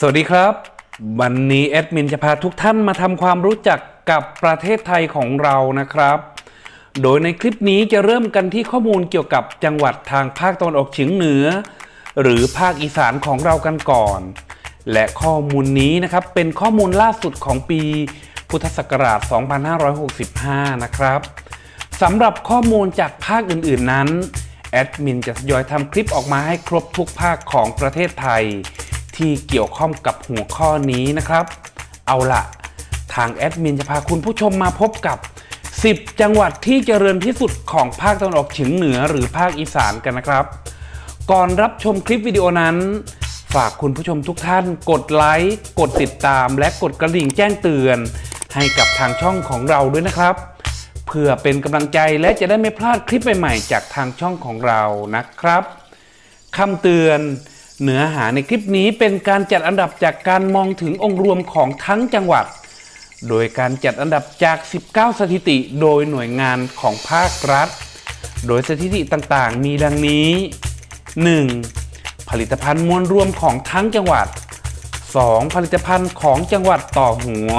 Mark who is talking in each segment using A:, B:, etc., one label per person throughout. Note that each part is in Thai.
A: สวัสดีครับ วันนี้แอดมินจะพาทุกท่านมาทำความรู้จักกับประเทศไทยของเรานะครับ โดยในคลิปนี้จะเริ่มกันที่ข้อมูลเกี่ยวกับจังหวัดทางภาคตะวันออกเฉียงเหนือ หรือภาคอีสานของเรากันก่อน และข้อมูลนี้นะครับเป็นข้อมูลล่าสุดของปี พุทธศักราช 2565 นะครับสำหรับข้อมูลจากภาคอื่นๆนั้นแอดมินจะทยอยทำคลิปออกมาให้ครบทุกภาคของประเทศไทย ที่เกี่ยวข้องกับหัวข้อนี้นะครับ เอาละทางแอดมินจะพาคุณผู้ชมมาพบกับ 10 จังหวัดที่เจริญที่สุดของภาคตะวันออกเฉียงเหนือหรือภาคอีสานกันนะครับ ก่อนรับชมคลิปวิดีโอนั้น ฝากคุณผู้ชมทุกท่าน กดไลค์กดติดตาม และกดกระดิ่งแจ้งเตือน ให้กับทางช่องของเราด้วยนะครับ เพื่อเป็นกำลังใจและจะได้ไม่พลาดคลิปใหม่ๆจากทางช่องของเรานะครับคำเตือน เนื้อหาในคลิปนี้เป็นการจัดอันดับจากการมองถึงองค์รวมของทั้งจังหวัด โดยการจัดอันดับจาก 19 สถิติโดยหน่วยงานของภาครัฐ โดยสถิติต่างๆ มีดังนี้ 1. ผลิตภัณฑ์มวลรวมของทั้งจังหวัด 2. ผลิตภัณฑ์ของจังหวัดต่อหัว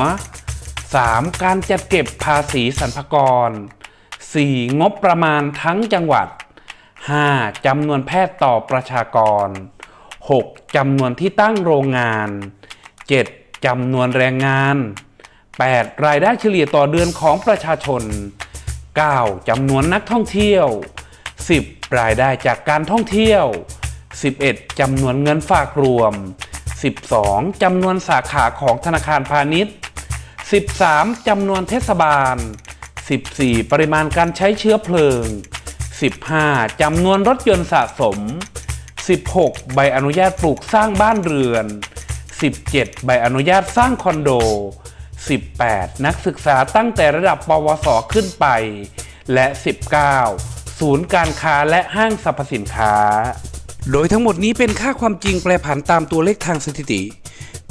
A: 3. การจัดเก็บภาษีสรรพากร 4. งบประมาณทั้งจังหวัด 5. จำนวนแพทย์ต่อประชากร 6. จำนวนที่ตั้งโรงงาน 7. จำนวนแรงงาน 8. รายได้เฉลี่ยต่อเดือนของประชาชน 9. จำนวนนักท่องเที่ยว 10. รายได้จากการท่องเที่ยว 11. จำนวนเงินฝากรวม 12. จำนวนสาขาของธนาคารพาณิชย์ 13. จำนวนเทศบาล 14. ปริมาณการใช้เชื้อเพลิง 15. จำนวนรถยนต์สะสม 16. ใบอนุญาตปลูกสร้างบ้านเรือน 17. ใบอนุญาตสร้างคอนโด 18. นักศึกษาตั้งแต่ระดับปวสขึ้นไป และ 19. ศูนย์การค้าและห้างสรรพสินค้า โดยทั้งหมดนี้เป็นค่าความจริงแปรผันตามตัวเลขทางสถิติ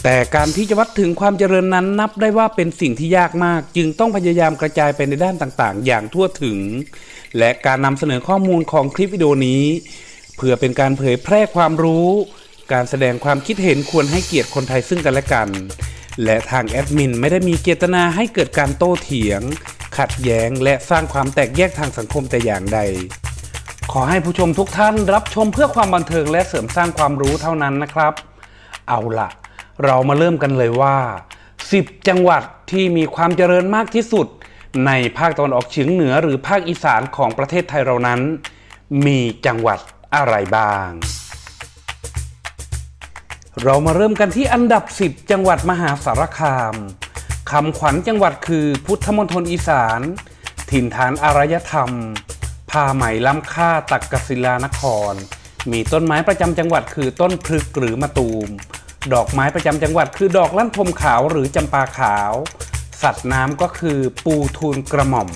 A: แต่การที่จะวัดถึงความเจริญนั้นนับได้ว่าเป็นสิ่งที่ยากมาก จึงต้องพยายามกระจายไปในด้านต่างๆ อย่างทั่วถึง และการนำเสนอข้อมูลของคลิปวิดีโอนี้ เพื่อเป็นการเผยแพร่ความรู้ การแสดงความคิดเห็นควรให้เกียรติคนไทยซึ่งกันและกัน และทางแอดมินไม่ได้มีเจตนาให้เกิดการโต้เถียง ขัดแย้ง และสร้างความแตกแยกทางสังคมแต่อย่างใด ขอให้ผู้ชมทุกท่านรับชมเพื่อความบันเทิงและเสริมสร้างความรู้เท่านั้นนะครับ เอาล่ะ เรามาเริ่มกันเลยว่า 10 จังหวัดที่มีความเจริญมากที่สุด ในภาคตะวันออกเฉียงเหนือหรือภาคอีสานของประเทศไทยเรานั้น มีจังหวัด อะไรบ้าง เรามาเริ่มกันที่อันดับ 10 จังหวัดมหาสารคามคำขวัญจังหวัดคือพุทธมณฑลอีสาน ถิ่นฐานอารยธรรมผ้าไหมล้ำค่าตักกศิลานคร มีต้นไม้ประจำจังหวัดคือต้นพฤกหรือมะตูม ดอกไม้ประจำจังหวัดคือดอกลั่นทมขาวหรือจำปาขาว สัตว์น้ำก็คือปูทูลกระหม่อม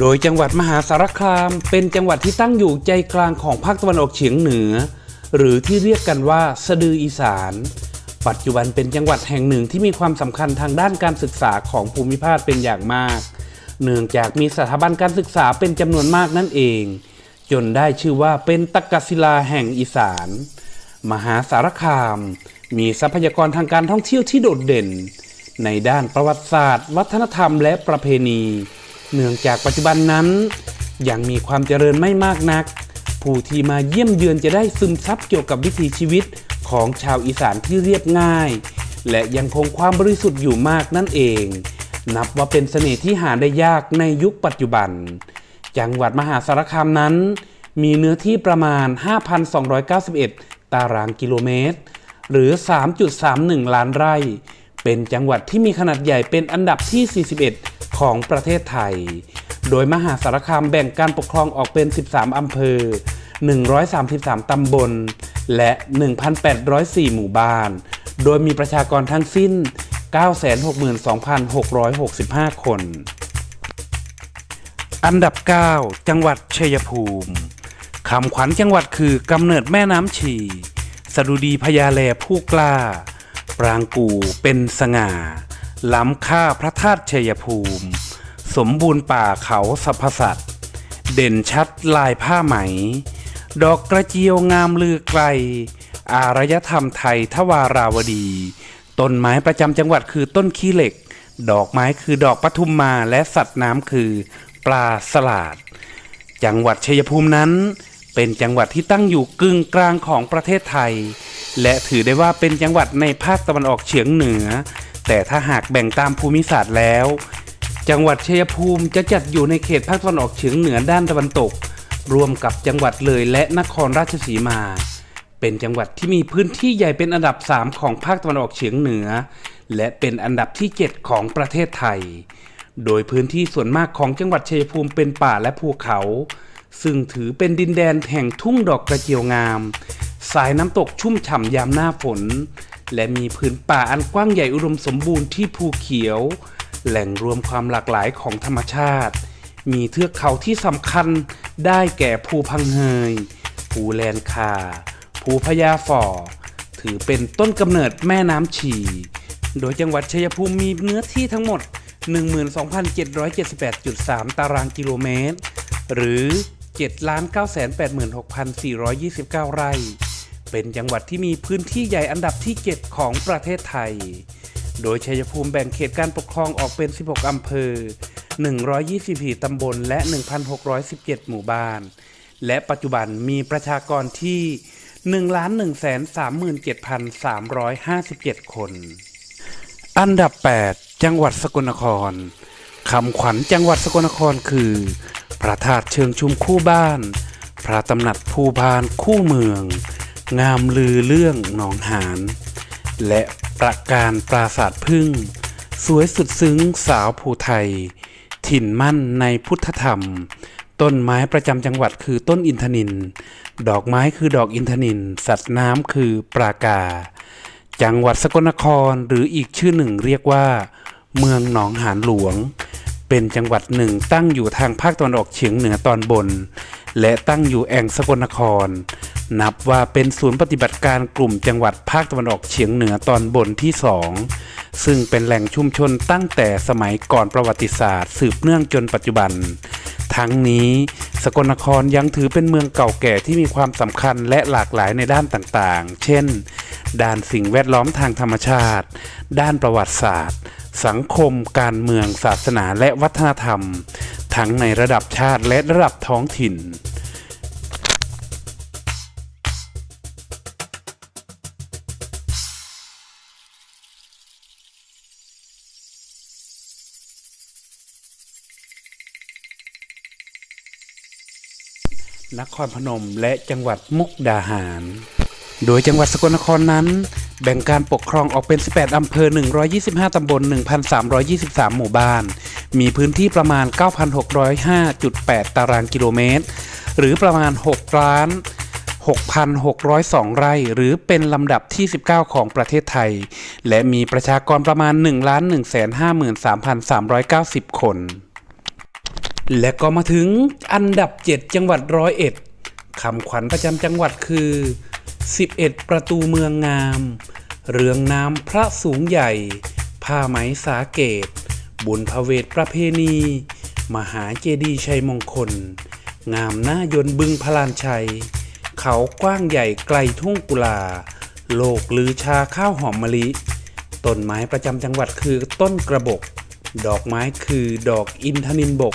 A: โดยจังหวัดมหาสารคามเป็นจังหวัดที่ตั้งอยู่ใจกลางของภาคตะวันออกเฉียงเหนือ หรือที่เรียกกันว่าสะดืออีสาน ปัจจุบันเป็นจังหวัดแห่งหนึ่งที่มีความสำคัญทางด้านการศึกษาของภูมิภาคเป็นอย่างมาก เนื่องจากมีสถาบันการศึกษาเป็นจำนวนมากนั่นเอง จนได้ชื่อว่าเป็นตักกศิลาแห่งอีสาน มหาสารคาม มีทรัพยากรทางการท่องเที่ยวที่โดดเด่น ในด้านประวัติศาสตร์ วัฒนธรรมและประเพณี เนื่องจากปัจจุบันนั้นยังมีความเจริญไม่มากนัก ผู้ที่มาเยี่ยมเยือนจะได้ซึมซับเกี่ยวกับวิถีชีวิตของชาวอีสานที่เรียบง่าย และยังคงความบริสุทธิ์อยู่มากนั่นเอง นับว่าเป็นเสน่ห์ที่หาได้ยากในยุคปัจจุบัน จังหวัดมหาสารคามนั้น มีเนื้อที่ประมาณ 5,291 ตารางกิโลเมตร หรือ 3.31 ล้านไร่ เป็นจังหวัดที่มีขนาดใหญ่เป็นอันดับที่ 41 ของประเทศไทย โดยมหาสารคามแบ่งการปกครองออกเป็น 13 อำเภอ 133 ตำบล และ 1,804 หมู่บ้าน โดยมีประชากรทั้งสิ้น 962,665 คน อันดับ 9 จังหวัดชัยภูมิคำขวัญจังหวัดคือกำเนิดแม่น้ำชีสดุดีพญาแลผู้กล้า ปรางกูเป็นสง่า ล้ำค่าพระธาตุชัยภูมิ สมบูรณ์ป่าเขาสรรพสัตว์ เด่นชัดลายผ้าไหม ดอกกระเจียวงามลือไกล อารยธรรมไทยทวาราวดี ต้นไม้ประจำจังหวัดคือต้นขี้เหล็ก ดอกไม้คือดอกปทุมมาและสัตว์น้ำคือปลาสลาด จังหวัดชัยภูมินั้น เป็นจังหวัดที่ตั้งอยู่กึ่งกลางของประเทศไทย และถือได้ว่าเป็นจังหวัดในภาคตะวันออกเฉียงเหนือ แต่ถ้าหากแบ่งตามภูมิศาสตร์แล้ว จังหวัดชัยภูมิจะจัดอยู่ในเขตภาคตะวันออกเฉียงเหนือด้านตะวันตก รวมกับจังหวัดเลยและนครราชสีมา เป็นจังหวัดที่มีพื้นที่ใหญ่เป็นอันดับ 3 ของภาคตะวันออกเฉียงเหนือ และเป็นอันดับที่ 7 ของประเทศไทย โดยพื้นที่ส่วนมากของจังหวัดชัยภูมิเป็นป่าและภูเขา ซึ่งถือเป็นดินแดนแห่งทุ่งดอกกระเจียวงาม สายน้ำตกชุ่มฉ่ำยามหน้าฝน และมีพื้นป่าอันกว้างใหญ่อุดมสมบูรณ์ที่ภูเขียว แหล่งรวมความหลากหลายของธรรมชาติ มีเทือกเขาที่สำคัญได้แก่ภูพังเฮย ภูแลนคา ภูพญาฝ่อ ถือเป็นต้นกำเนิดแม่น้ำฉี่ โดยจังหวัดชัยภูมิมีเนื้อที่ทั้งหมด 12,778.3 ตารางกิโลเมตร หรือ 7,986,429 ไร่ เป็นจังหวัดที่มีพื้นที่ใหญ่อันดับที่ 7 ของประเทศไทย โดยชัยภูมิแบ่งเขตการปกครองออกเป็น 16 อำเภอ 124 ตำบล และ 1,617 หมู่บ้าน และปัจจุบันมีประชากรที่ 1,137,357 คน อันดับ 8 จังหวัดสกลนคร คำขวัญจังหวัดสกลนครคือ พระธาตุเชิงชุมคู่บ้าน พระตำหนักภูพานคู่เมือง งามลือเรื่องหนองหาน และประการปราสาทพึ่ง สวยสุดซึ้งสาวภูไทย ถิ่นมั่นในพุทธธรรม ต้นไม้ประจำจังหวัดคือต้นอินทนิน ดอกไม้คือดอกอินทนิน สัตว์น้ำคือปลากา จังหวัดสกลนครหรืออีกชื่อหนึ่งเรียกว่า เมืองหนองหานหลวง เป็นจังหวัดหนึ่งตั้งอยู่ทางภาคตะวันออกเฉียงเหนือตอนบน และตั้งอยู่แอ่งสกลนคร นับว่าเป็นศูนย์ปฏิบัติการกลุ่มจังหวัดภาคตะวันออกเฉียงเหนือตอนบนที่สองซึ่งเป็นแหล่งชุมชนตั้งแต่สมัยก่อนประวัติศาสตร์ สืบเนื่องจนปัจจุบัน ทั้งนี้สกลนครยังถือเป็นเมืองเก่าแก่ที่มีความสำคัญและหลากหลายในด้านต่างๆ เช่น ด้านสิ่งแวดล้อมทางธรรมชาติ ด้านประวัติศาสตร์ สังคม การเมือง ศาสนาและวัฒนธรรม ทั้งในระดับชาติและระดับท้องถิ่น นครพนมและจังหวัดมุกดาหาร โดยจังหวัดสกลนครนั้น แบ่งการปกครองออกเป็น 18 อำเภอ 125 ตำบล 1,323 หมู่บ้าน มีพื้นที่ประมาณ 9,605.8 ตารางกิโลเมตร หรือประมาณ 6 ล้าน 6,602 ไร่ หรือเป็นลำดับที่ 19 ของประเทศไทย และมีประชากรประมาณ 1,153,390 คน และก็มาถึงอันดับ 7 จังหวัดร้อยเอ็ดคำขวัญประจำจังหวัดคือ 11 ประตูเมืองงาม เรืองน้ำพระสูงใหญ่ ผ้าไหมสาเกต บุญพระเวทประเพณี มหาเจดีย์ชัยมงคล งามหน้ายนบึงพลานชัย เขากว้างใหญ่ไกลทุ่งกุลา โลกลือชาข้าวหอมมะลิ ต้นไม้ประจำจังหวัดคือต้นกระบก ดอกไม้คือดอกอินทนินบก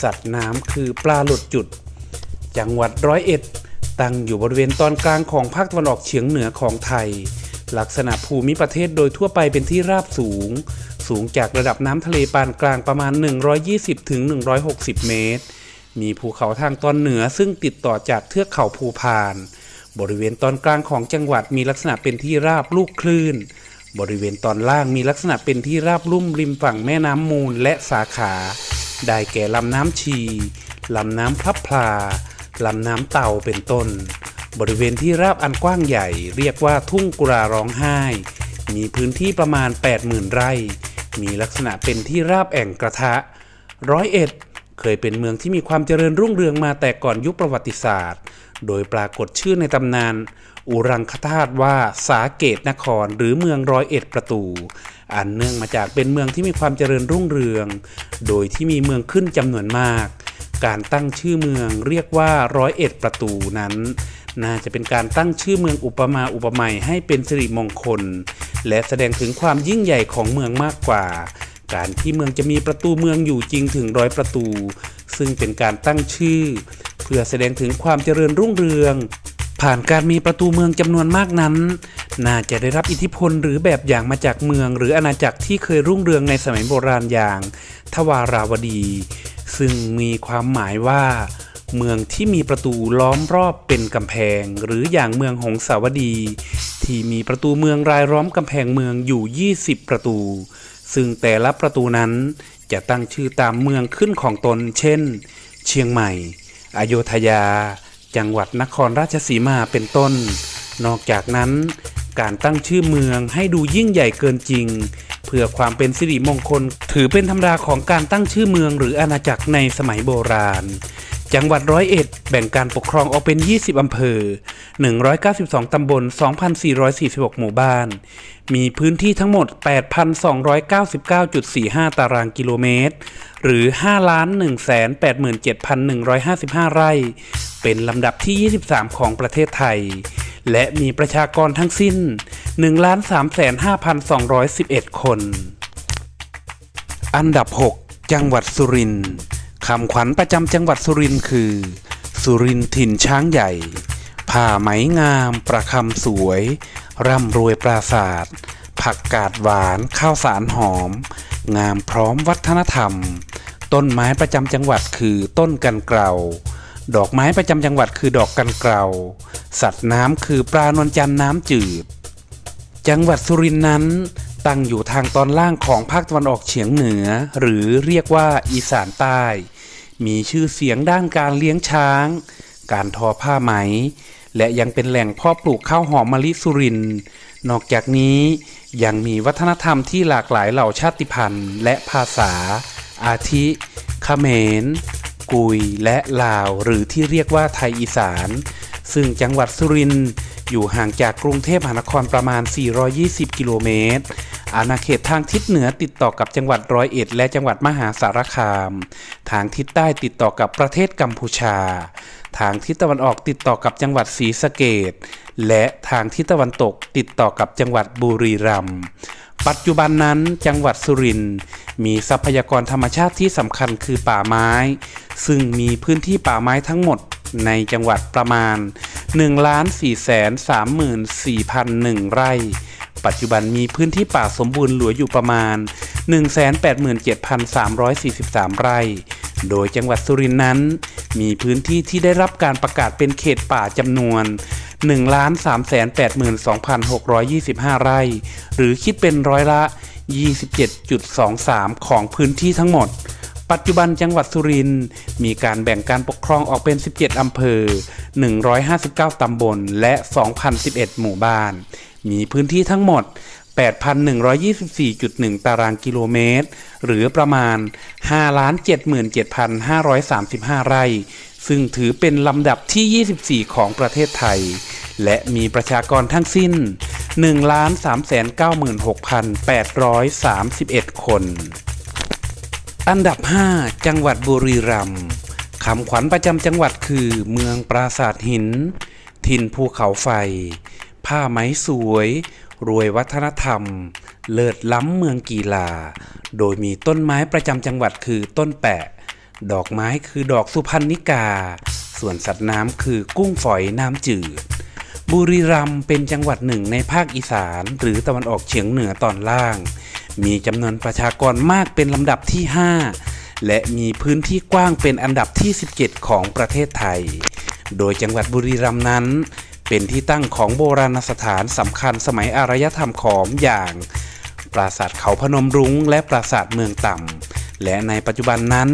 A: สัตว์น้ำคือปลาหลุดจุด จังหวัดร้อยเอ็ด ตั้งอยู่บริเวณตอนกลางของภาคตะวันออกเฉียงเหนือของไทย ลักษณะภูมิประเทศโดยทั่วไปเป็นที่ราบสูง สูงจากระดับน้ำทะเลปานกลางประมาณ 120-160 เมตร มีภูเขาทางตอนเหนือซึ่งติดต่อจากเทือกเขาภูพาน บริเวณตอนกลางของจังหวัดมีลักษณะเป็นที่ราบลูกคลื่น บริเวณตอนล่างมีลักษณะเป็นที่ราบลุ่มริมฝั่งแม่น้ำมูลและสาขา ได้แก่ลำน้ำชี ลำน้ำพลับพลา ลำน้ำเต่าเป็นต้น บริเวณที่ราบอันกว้างใหญ่เรียกว่าทุ่งกุราร้องไห้ มีพื้นที่ประมาณ 80,000 ไร่ มีลักษณะเป็นที่ราบแอ่งกระทะร้อยเอ็ดเคยเป็นเมืองที่มีความเจริญรุ่งเรืองมาแต่ก่อนยุคประวัติศาสตร์ โดยปรากฏชื่อในตำนาน อุรังคธาตุว่าสาเกตนครหรือเมืองร้อยเอ็ดประตู อันเนื่องมาจากเป็นเมืองที่มีความเจริญรุ่งเรือง โดยที่มีเมืองขึ้นจำนวนมาก การตั้งชื่อเมืองเรียกว่าร้อยเอ็ดประตูนั้น น่าจะเป็นการตั้งชื่อเมืองอุปมาอุปไมยให้เป็นสิริมงคล และแสดงถึงความยิ่งใหญ่ของเมืองมากกว่า การที่เมืองจะมีประตูเมืองอยู่จริงถึงร้อยประตู ซึ่งเป็นการตั้งชื่อ เพื่อแสดงถึงความเจริญรุ่งเรืองผ่านการมีประตูเมืองจำนวนมากนั้น น่าจะได้รับอิทธิพลหรือแบบอย่างมาจากเมือง หรืออาณาจักรที่เคยรุ่งเรืองในสมัยโบราณอย่าง ทวาราวดี ซึ่งมีความหมายว่า เมืองที่มีประตูล้อมรอบเป็นกำแพง หรืออย่างเมืองหงสาวดี ที่มีประตูเมืองรายล้อมกำแพงเมืองอยู่ 20 ประตู ซึ่งแต่ละประตูนั้นจะตั้งชื่อตามเมืองขึ้นของตน เช่น เชียงใหม่ อโยธยา จังหวัดนครราชสีมาเป็นต้น นอกจากนั้น การตั้งชื่อเมืองให้ดูยิ่งใหญ่เกินจริง เพื่อความเป็นสิริมงคล ถือเป็นธรรมดาของการตั้งชื่อเมืองหรืออาณาจักรในสมัยโบราณ จังหวัดร้อยเอ็ดแบ่งการปกครองออกเป็น 20 อำเภอ 192 ตำบล 2,446 หมู่บ้าน มีพื้นที่ทั้งหมด 8,299.45 ตารางกิโลเมตร หรือ 5,187,155 ไร่ เป็นลำดับที่ 23 ของประเทศไทย และมีประชากรทั้งสิ้น 1,35,211 คน อันดับ 6 จังหวัดสุรินทร์ คำขวัญประจำจังหวัดสุรินทร์คือ สุรินทร์ถิ่นช้างใหญ่ ผ้าไหมงาม ประคำสวย ร่ำรวยปราศาสตร์ผักกาดหวาน ข้าวสารหอม งามพร้อมวัฒนธรรม ต้นไม้ประจำจังหวัดคือต้นกันเกลาดอกไม้ประจำจังหวัดคือดอกกันเกลาสัตว์น้ำคือปลานวลจันทร์น้ำจืด จังหวัดสุรินทร์นั้น ตั้งอยู่ทางตอนล่างของภาคตะวันออกเฉียงเหนือ หรือเรียกว่าอีสานใต้ มีชื่อเสียงด้านการเลี้ยงช้าง การทอผ้าไหม และยังเป็นแหล่งเพ่อปลูกข้าวหอมมะลิสุรินนอกจากนี้ยังมีวัฒนธรรมที่หลากหลายเหล่าชาติพันธุ์ และภาษา อาทิเขมร กุย และลาว หรือที่เรียกว่าไทยอีสาน ซึ่งจังหวัดสุรินทร์ อยู่ห่างจากกรุงเทพมหานครประมาณ 420 กิโลเมตร อาณาเขตทางทิศเหนือติดต่อกับจังหวัดร้อยเอ็ดและจังหวัดมหาสารคาม ทางทิศใต้ติดต่อกับประเทศกัมพูชา ทางทิศตะวันออกติดต่อกับจังหวัดศรีสะเกดและทางทิศตะวันตกติดต่อกับจังหวัดบุรีรัมย์ปัจจุบันนั้นจังหวัดสุรินทร์มีทรัพยากรธรรมชาติที่สำคัญคือป่าไม้ ซึ่งมีพื้นที่ป่าไม้ทั้งหมด ในจังหวัดประมาณ 1,434,001 ไร่ ปัจจุบันมีพื้นที่ป่าสมบูรณ์เหลืออยู่ประมาณ 187,343 ไร่ โดยจังหวัดสุรินทร์นั้น มีพื้นที่ที่ได้รับการประกาศเป็นเขตป่าจำนวน1,382,625 ไร่ หรือคิดเป็นร้อยละ 27.23 ของพื้นที่ทั้งหมด ปัจจุบันจังหวัดสุรินทร์มีการแบ่งการปกครองออกเป็น 17 อำเภอ 159 ตำบล และ 2,011 หมู่บ้าน มีพื้นที่ทั้งหมด 8,124.1 ตารางกิโลเมตร หรือประมาณ 5,77,535 ไร่ ซึ่งถือเป็นลำดับที่ 24 ของประเทศไทย และมีประชากรทั้งสิ้น 1,396,831 คน อันดับ 5 จังหวัดบุรีรัมย์คำขวัญประจำจังหวัดคือ เมืองปราสาทหิน ถิ่นภูเขาไฟ ผ้าไหมสวย รวยวัฒนธรรม เลิศล้ำเมืองกีฬา โดยมีต้นไม้ประจำจังหวัดคือต้นแปะ ดอกไม้คือดอกสุพรรณิกา ส่วนสัตว์น้ำคือกุ้งฝอยน้ำจืด บุรีรัมย์เป็นจังหวัดหนึ่งในภาคอีสาน หรือตะวันออกเฉียงเหนือตอนล่าง มีจำนวนประชากรมากเป็นลำดับที่ 5 และมีพื้นที่กว้างเป็นอันดับที่ 17 ของประเทศไทย โดยจังหวัดบุรีรัมย์นั้น เป็นที่ตั้งของโบราณสถานสำคัญสมัยอารยธรรมขอมอย่างปราสาทเขาพนมรุ้งและปราสาทเมืองต่ำ และในปัจจุบันนั้น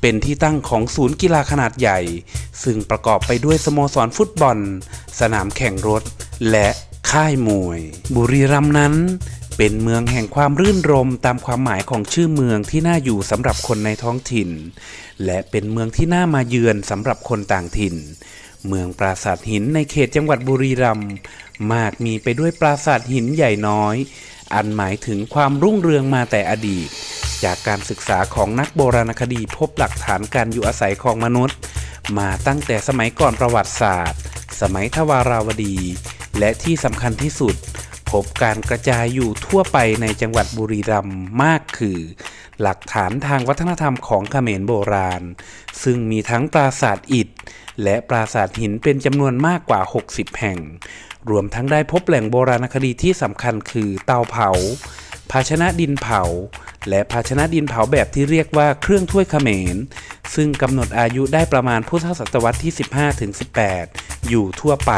A: เป็นที่ตั้งของศูนย์กีฬาขนาดใหญ่ ซึ่งประกอบไปด้วยสโมสรฟุตบอล สนามแข่งรถ และค่ายมวย บุรีรัมย์นั้น เป็นเมืองแห่งความรื่นรมตามความหมายของชื่อเมืองที่น่าอยู่สำหรับคนในท้องถิ่น และเป็นเมืองที่น่ามาเยือนสำหรับคนต่างถิ่น เมืองปราสาทหินในเขตจังหวัดบุรีรัมย์มากมีไปด้วยปราสาทหินใหญ่น้อย อันหมายถึงความรุ่งเรืองมาแต่อดีต จากการศึกษาของนักโบราณคดีพบหลักฐานการอยู่อาศัยของมนุษย์ มาตั้งแต่สมัยก่อนประวัติศาสตร์ สมัยทวาราวดี และที่สำคัญที่สุด พบการกระจายอยู่ทั่วไปในจังหวัดบุรีรัมย์มากคือ หลักฐานทางวัฒนธรรมของเขมรโบราณ ซึ่งมีทั้งปราสาทอิฐ และปราสาทหินเป็นจำนวนมากกว่า 60 แห่ง รวมทั้งได้พบแหล่งโบราณคดีที่สำคัญคือเตาเผา ภาชนะดินเผา และภาชนะดินเผาแบบที่เรียกว่าเครื่องถ้วยเขมร ซึ่งกำหนดอายุได้ประมาณพุทธศตวรรษที่ 15-18 อยู่ทั่วไป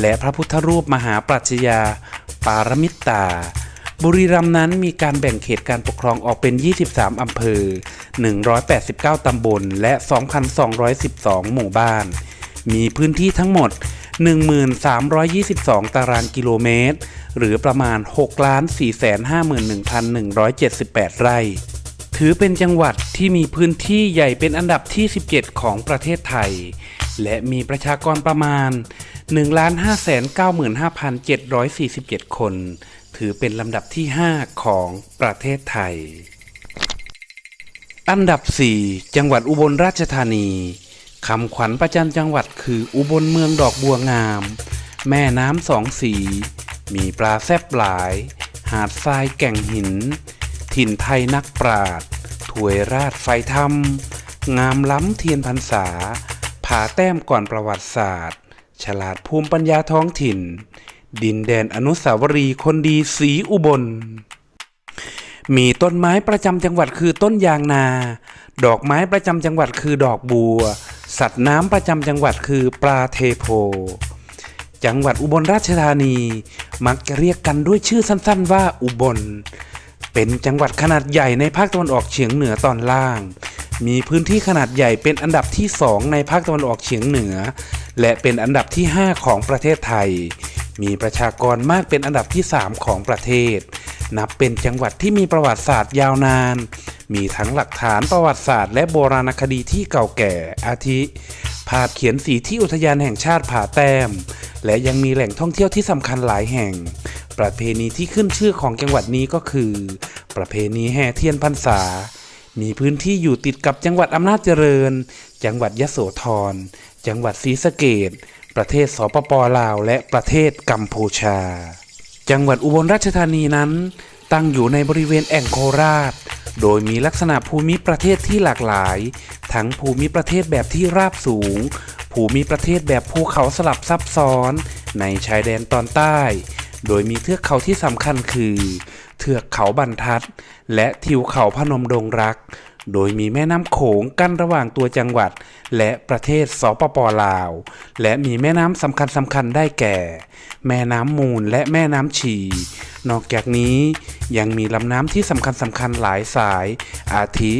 A: และพระพุทธรูปมหาปรัชญา ปารมิตตา บุรีรัมย์นั้นมีการแบ่งเขตการปกครองออกเป็น 23 อำเภอ 189 ตำบล และ 2,212 หมู่บ้าน มีพื้นที่ทั้งหมด 1322 ตารางกิโลเมตร หรือประมาณ 6,451,178 ไร่ ถือเป็นจังหวัดที่มีพื้นที่ใหญ่เป็นอันดับที่ 17 ของประเทศไทย และมีประชากรประมาณ 1,595,747 คน ถือเป็นลำดับที่ 5 ของประเทศไทย อันดับ 4 จังหวัดอุบลราชธานีคำขวัญประจำจังหวัดคืออุบลเมืองดอกบัวงาม แม่น้ำสองสี มีปลาแซบหลาย หาดทรายแก่งหิน ถิ่นไทยนักปราดถวยราชไฟธรรม งามล้ำเทียนพรรษา ผาแต้มก่อนประวัติศาสตร์ ฉลาดภูมิปัญญาท้องถิ่น ดินแดนอนุสาวรีย์คนดีสีอุบล มีต้นไม้ประจำจังหวัดคือต้นยางนา ดอกไม้ประจำจังหวัดคือดอกบัว สัตว์น้ำประจำจังหวัดคือปลาเทโพ จังหวัดอุบลราชธานี มักจะเรียกกันด้วยชื่อสั้นๆว่าอุบล เป็นจังหวัดขนาดใหญ่ในภาคตะวันออกเฉียงเหนือตอนล่างมีพื้นที่ขนาดใหญ่เป็นอันดับที่ 2 ในภาคตะวันออกเฉียงเหนือ และเป็นอันดับที่ 5 ของประเทศไทย มีประชากรมากเป็นอันดับที่ 3 ของประเทศ นับเป็นจังหวัดที่มีประวัติศาสตร์ยาวนาน มีทั้งหลักฐานประวัติศาสตร์และโบราณคดีที่เก่าแก่ อาทิ ภาพเขียนสีที่อุทยานแห่งชาติผาแต้ม และยังมีแหล่งท่องเที่ยวที่สำคัญหลายแห่ง ประเพณีที่ขึ้นชื่อของจังหวัดนี้ก็คือ ประเพณีแห่เทียนพรรษามีพื้นที่อยู่ติดกับจังหวัดอำนาจเจริญ จังหวัดยโสธร จังหวัดศรีสะเกดประเทศสปปลาว และประเทศกัมพูชา จังหวัดอุบลราชธานีนั้น ตั้งอยู่ในบริเวณแอ่งโคราช โดยมีลักษณะภูมิประเทศที่หลากหลาย ทั้งภูมิประเทศแบบที่ราบสูง ภูมิประเทศแบบภูเขาสลับซับซ้อน ในชายแดนตอนใต้ โดยมีเทือกเขาที่สำคัญคือ เทือกเขาบรรทัด และทิวเขาพนมดงรัก โดยมีแม่น้ำโขงกั้นระหว่างตัวจังหวัด และประเทศสปปลาว และมีแม่น้ำสำคัญสำคัญได้แก่ แม่น้ำมูลและแม่น้ำฉีนอกจากนี้ยังมีลำน้ำที่สำคัญสำคัญหลายสาย อาทิ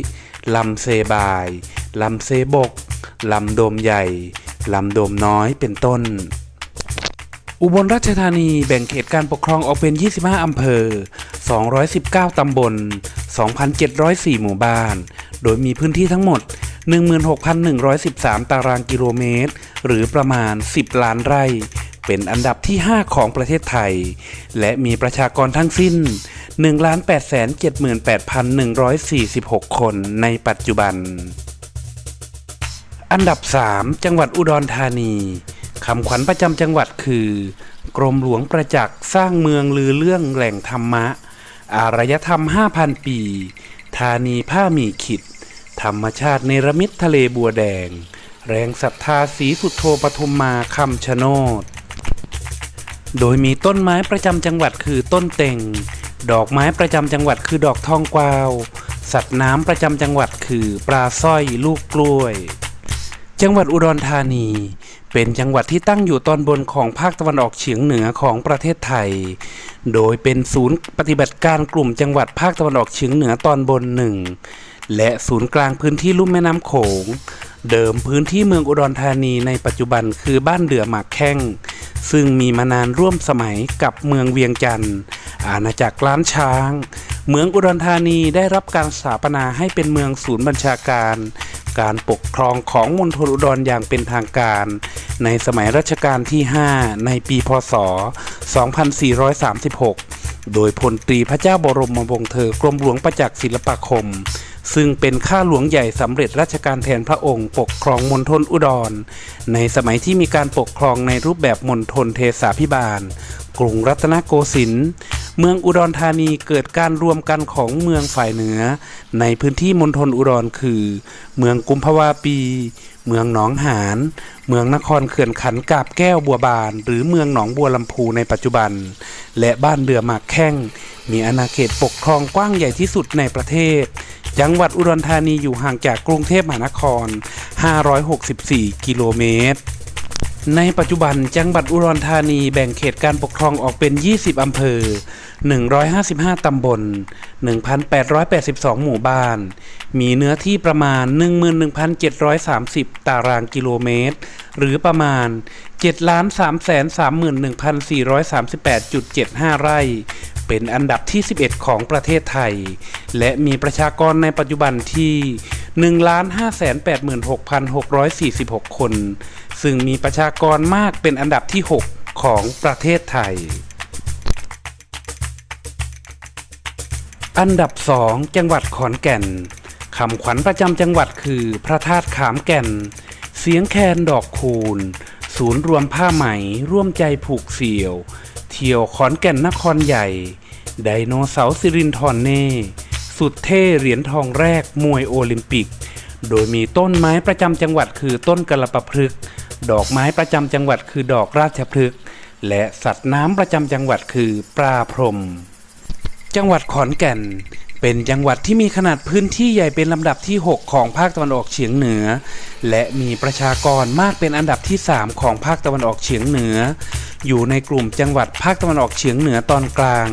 A: ลำเซบายลำเซบกลำโดมใหญ่ลำโดมน้อยเป็นต้นอุบลราชธานีแบ่งเขตการปกครองออกเป็น 25 อำเภอ 219 ตำบล 2,704 หมู่บ้าน โดยมีพื้นที่ทั้งหมด 16,113 ตารางกิโลเมตร หรือประมาณ 10 ล้านไร่ เป็นอันดับที่ 5 ของประเทศไทย และมีประชากรทั้งสิ้น 1,878,146 คนในปัจจุบัน อันดับ 3 จังหวัดอุดรธานีคำขวัญประจำจังหวัดคือ กรมหลวงประจักษ์สร้างเมืองลือเรื่องแหล่งธรรมะ อารยธรรม 5,000 ปี ธานีผ้ามีขิด ธรรมชาติเนรมิตทะเลบัวแดง แรงศรัทธาสีสุดโทปทุมมาคำชะโนด โดยมีต้นไม้ประจำจังหวัดคือต้นเต็ง ดอกไม้ประจำจังหวัดคือดอกทองกวาว สัตว์น้ำประจำจังหวัดคือปลาสร้อยลูกกล้วย จังหวัดอุดรธานี เป็นจังหวัดที่ตั้งอยู่ตอนบนของภาคตะวันออกเฉียงเหนือของประเทศไทย โดยเป็นศูนย์ปฏิบัติการกลุ่มจังหวัดภาคตะวันออกเฉียงเหนือตอนบนหนึ่งและศูนย์กลางพื้นที่ลุ่มแม่น้ำโขง เดิมพื้นที่เมืองอุดรธานีในปัจจุบันคือบ้านเดือหมากแข้ง ซึ่งมีมานานร่วมสมัยกับเมืองเวียงจันทร์อาณาจักรล้านช้าง เมืองอุดรธานีได้รับการสถาปนาให้เป็นเมืองศูนย์บัญชาการ การปกครองของมณฑลอุดรอย่างเป็นทางการ ในสมัยรัชกาลที่ 5 ในปีพศ 2436 โดยพลตรีพระเจ้าบรมวงศ์เธอกรมหลวงประจักษ์ศิลปาคม ซึ่งเป็นข้าหลวงใหญ่สำเร็จราชการแทนพระองค์ปกครองมณฑลอุดร ในสมัยที่มีการปกครองในรูปแบบมณฑลเทศาพิบาล กรุงรัตนโกสินทร์ เมืองอุดรธานีเกิดการรวมกันของเมืองฝ่ายเหนือ ในพื้นที่มณฑลอุดรคือ เมืองกุมภาวาปี เมืองหนองหาน เมืองนครเขื่อนขันกาบแก้วบัวบาน หรือเมืองหนองบัวลำพูในปัจจุบัน และบ้านเรือหมากแข้ง มีอาณาเขตปกครองกว้างใหญ่ที่สุดในประเทศ จังหวัดอุดรธานีอยู่ห่างจากกรุงเทพมหานคร 564 กิโลเมตร ในปัจจุบันจังหวัดอุดรธานีแบ่งเขตการปกครองออกเป็น 20 อำเภอ 155 ตำบล 1,882 หมู่บ้าน มีเนื้อที่ประมาณ 11,730 ตารางกิโลเมตร หรือประมาณ 7,331,438.75 ไร่ เป็นอันดับที่ 11 ของประเทศไทย และมีประชากรในปัจจุบันที่ 1,586,646 คน ซึ่งมีประชากรมากเป็นอันดับที่ 6 ของประเทศไทย อันดับ 2 จังหวัดขอนแก่นคำขวัญประจำจังหวัดคือ พระธาตุขามแก่น เสียงแคนดอกคูณ ศูนย์รวมผ้าไหม ร่วมใจผูกเสี่ยว เที่ยวขอนแก่นนครใหญ่ ไดโนเสาร์สิรินทรเน่ สุดเท่เหรียญทองแรกมวยโอลิมปิก โดยมีต้นไม้ประจำจังหวัดคือต้นกระปะพฤกษ์ดอกไม้ประจำจังหวัดคือดอกราชพฤกษ์และสัตว์น้ำประจำจังหวัดคือปลาพรม จังหวัดขอนแก่น เป็นจังหวัดที่มีขนาดพื้นที่ใหญ่เป็นลำดับที่ 6 ของภาคตะวันออกเฉียงเหนือ และมีประชากรมากเป็นอันดับที่ 3 ของภาคตะวันออกเฉียงเหนือ อยู่ในกลุ่มจังหวัดภาคตะวันออกเฉียงเหนือตอนกลาง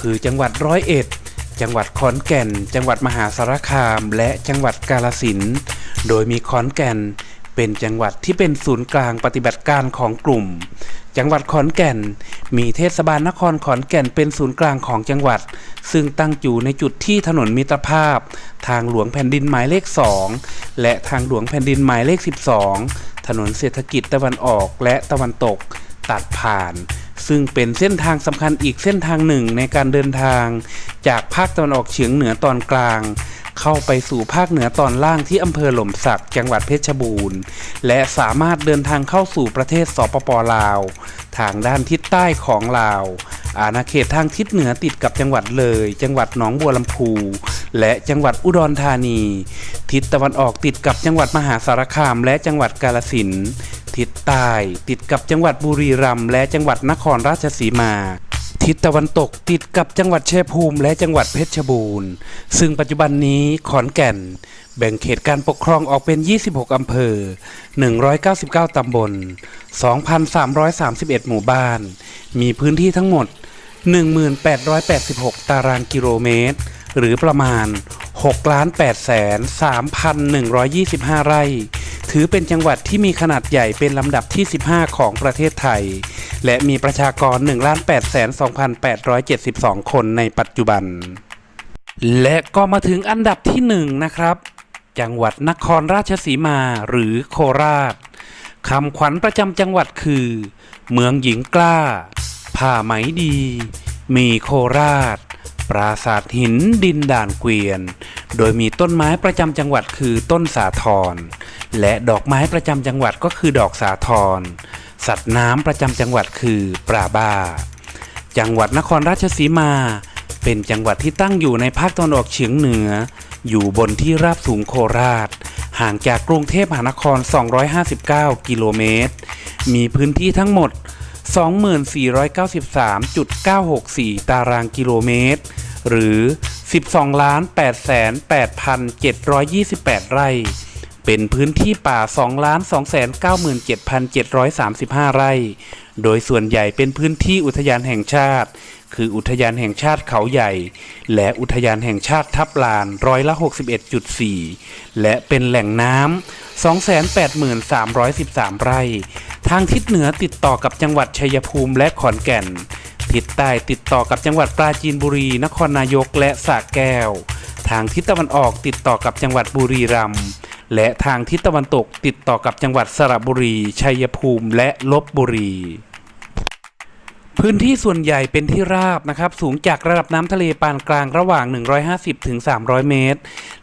A: คือจังหวัดร้อยเอ็ด จังหวัดขอนแก่น จังหวัดมหาสารคาม และจังหวัดกาลสินโดยมีขอนแก่น เป็นจังหวัดที่เป็นศูนย์กลางปฏิบัติการของกลุ่ม จังหวัดขอนแก่น มีเทศบาลนครขอนแก่นเป็นศูนย์กลางของจังหวัด ซึ่งตั้งอยู่ในจุดที่ถนนมิตรภาพ ทางหลวงแผ่นดินหมายเลข 2 และทางหลวงแผ่นดินหมายเลข 12 ถนนเศรษฐกิจตะวันออกและตะวันตกตัดผ่าน ซึ่งเป็นเส้นทางสำคัญอีกเส้นทางหนึ่งในการเดินทาง จากภาคตะวันออกเฉียงเหนือตอนกลาง เข้าไปสู่ภาคเหนือตอนล่างที่อำเภอหล่มสักจังหวัดเพชรบูรณ์ และสามารถเดินทางเข้าสู่ประเทศสปปลาว ทางด้านทิศใต้ของลาว อาณาเขตทางทิศเหนือติดกับจังหวัดเลย จังหวัดหนองบัวลำพู และจังหวัดอุดรธานี ทิศตะวันออกติดกับจังหวัดมหาสารคามและจังหวัดกาฬสินธุ์ ทิศใต้ ติดกับจังหวัดบุรีรัมย์และจังหวัดนครราชสีมา ทิศตะวันตกติดกับจังหวัดเชัยภูมิและจังหวัดเพชรบูรณ์ ซึ่งปัจจุบันนี้ขอนแก่น แบ่งเขตการปกครองออกเป็น 26 อำเภอ 199 ตำบล 2,331 หมู่บ้าน มีพื้นที่ทั้งหมด 1,886 ตารางกิโลเมตร หรือประมาณ6,83,125 ไร่ ถือเป็นจังหวัดที่มีขนาดใหญ่เป็นลำดับที่ 15 ของประเทศไทย และมีประชากร 1,802,872 คนในปัจจุบัน และก็มาถึงอันดับที่ 1 นะครับ จังหวัดนครราชสีมาหรือโคราชคำขวัญประจำจังหวัดคือ เมืองหญิงกล้าผ้าไหมดี มีโคราช ปราสาทหินดินด่านเกวียน โดยมีต้นไม้ประจำจังหวัดคือต้นสาทรและดอกไม้ประจำจังหวัดก็คือดอกสาทรสัตว์น้ำประจำจังหวัดคือปลาบ้า จังหวัดนครราชสีมา เป็นจังหวัดที่ตั้งอยู่ในภาคตะวันออกเฉียงเหนือ อยู่บนที่ราบสูงโคราช ห่างจากกรุงเทพมหานคร 259 กิโลเมตร มีพื้นที่ทั้งหมด 2493.964 ตารางกิโลเมตร หรือ 12 888,728 ไร่ เป็นพื้นที่ป่า2 297,735 ไร่ โดยส่วนใหญ่เป็นพื้นที่อุทยานแห่งชาติ คืออุทยานแห่งชาติเขาใหญ่ และอุทยานแห่งชาติทับลานร้อยละ 61.4 และเป็นแหล่งน้ำ 283,13 ไร่ ทางทิศเหนือติดต่อกับจังหวัดชัยภูมิและขอนแก่น ทิศใต้ติดต่อกับจังหวัดปราจีนบุรี นครนายกและสระแก้ว ทางทิศตะวันออกติดต่อกับจังหวัดบุรีรัมย์และทางทิศตะวันตกติดต่อกับจังหวัดสระบุรี ชัยภูมิและลบบุรี พื้นที่ส่วนใหญ่เป็นที่ราบนะครับ สูงจากระดับน้ำทะเลปานกลางระหว่าง 150ถึง300 เมตร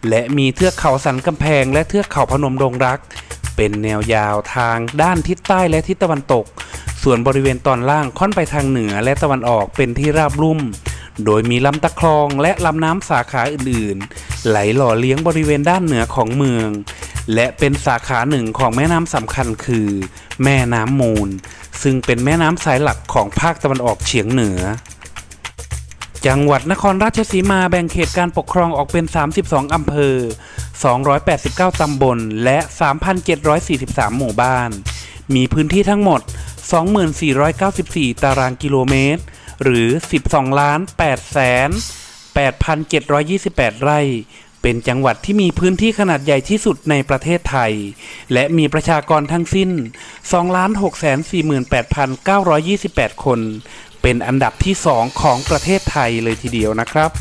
A: และมีเทือกเขาสันกำแพง และเทือกเขาพนมดงรัก เป็นแนวยาวทางด้านทิศใต้และทิศตะวันตก ส่วนบริเวณตอนล่างค่อนไปทางเหนือและตะวันออกเป็นที่ราบลุ่ม โดยมีลำตะคลองและลำน้ำสาขาอื่นๆ ไหลหล่อเลี้ยงบริเวณด้านเหนือของเมือง และเป็นสาขาหนึ่งของแม่น้ำสำคัญคือ แม่น้ำมูล ซึ่งเป็นแม่น้ำสายหลักของภาคตะวันออกเฉียงเหนือ จังหวัดนครราชสีมาแบ่งเขตการปกครองออกเป็น 32 อำเภอ 289 ตำบล และ 3,743 หมู่บ้าน มีพื้นที่ทั้งหมด 2494 ตารางกิโลเมตร หรือ 12 ล้าน8แสน8,728 ไร่ เป็นจังหวัดที่มีพื้นที่ขนาดใหญ่ที่สุดในประเทศไทย และมีประชากรทั้งสิ้น 2,648,928 คน เป็นอันดับที่ 2 ของประเทศไทยเลยทีเดียวนะครับ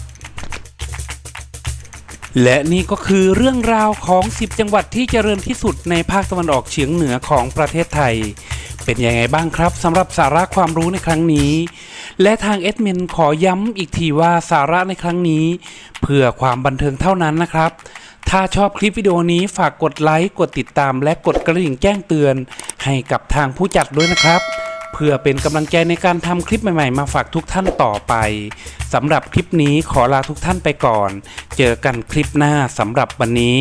A: และนี่ก็คือเรื่องราวของ 10 จังหวัดที่เจริญที่สุดในภาคตะวันออกเฉียงเหนือของประเทศไทย เป็นยังไงบ้างครับสำหรับสาระความรู้ในครั้งนี้ และทางเอดมินขอย้ำอีกทีว่าสาระในครั้งนี้ เพื่อความบันเทิงเท่านั้นนะครับ ถ้าชอบคลิปวิดีโอนี้ฝากกดไลค์กดติดตาม และกดกระดิ่งแจ้งเตือน ให้กับทางผู้จัดด้วยนะครับ เพื่อเป็นกำลังใจในการทำคลิปใหม่ๆ มาฝากทุกท่านต่อไปสำหรับคลิปนี้ขอลาทุกท่านไปก่อน เจอกันคลิปหน้าสำหรับวันนี้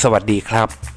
A: สวัสดีครับ